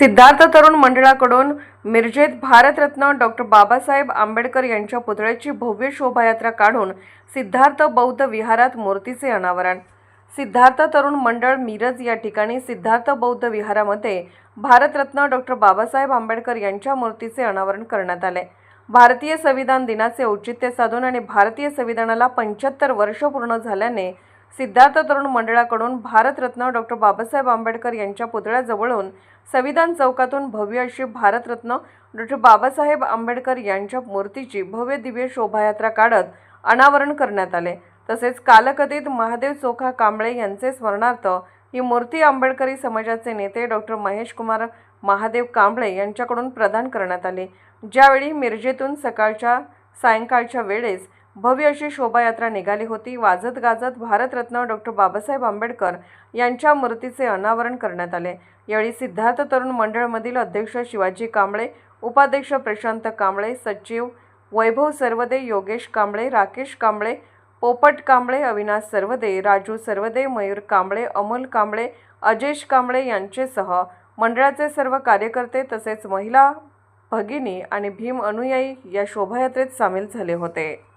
सिद्धार्थ तरुण मंडळाकडून मिरजेत भारतरत्न डॉक्टर बाबासाहेब आंबेडकर यांच्या पुतळ्याची भव्य शोभायात्रा काढून सिद्धार्थ बौद्ध विहारात मूर्तीचे अनावरण. सिद्धार्थ तरुण मंडळ मिरज या ठिकाणी सिद्धार्थ बौद्ध विहारामध्ये भारतरत्न डॉक्टर बाबासाहेब आंबेडकर यांच्या मूर्तीचे अनावरण करण्यात आले. भारतीय संविधान दिनाचे औचित्य साधून आणि भारतीय संविधानाला पंच्याहत्तर वर्ष पूर्ण झाल्याने सिद्धार्थ तरुण मंडळाकडून भारतरत्न डॉक्टर बाबासाहेब आंबेडकर यांच्या पुतळ्याजवळून संविधान चौकातून भव्य अशी भारतरत्न डॉक्टर बाबासाहेब आंबेडकर यांच्या मूर्तीची भव्य दिव्य शोभायात्रा काढत अनावरण करण्यात आले. तसेच कालकथित महादेव चोखा कांबळे यांचे स्मरणार्थ ही मूर्ती आंबेडकरी समाजाचे नेते डॉक्टर महेश कुमार महादेव कांबळे यांच्याकडून प्रदान करण्यात आली. ज्यावेळी मिरजेतून सकाळच्या सायंकाळच्या वेळेस भव्य अशी शोभायात्रा निघाली होती. वाजत गाजत भारतरत्न डॉक्टर बाबासाहेब आंबेडकर यांच्या मूर्तीचे अनावरण करण्यात आले. यावेळी सिद्धार्थ तरुण मंडळमधील अध्यक्ष शिवाजी कांबळे उपाध्यक्ष प्रशांत कांबळे सचिव वैभव सर्वदे योगेश कांबळे राकेश कांबळे पोपट कांबळे अविनाश सर्वदे राजू सर्वदे मयूर कांबळे अमोल कांबळे अजेश कांबळे यांचेसह मंडळाचे सर्व कार्यकर्ते तसेच महिला भगिनी आणि भीम अनुयायी या शोभायात्रेत सामील झाले होते.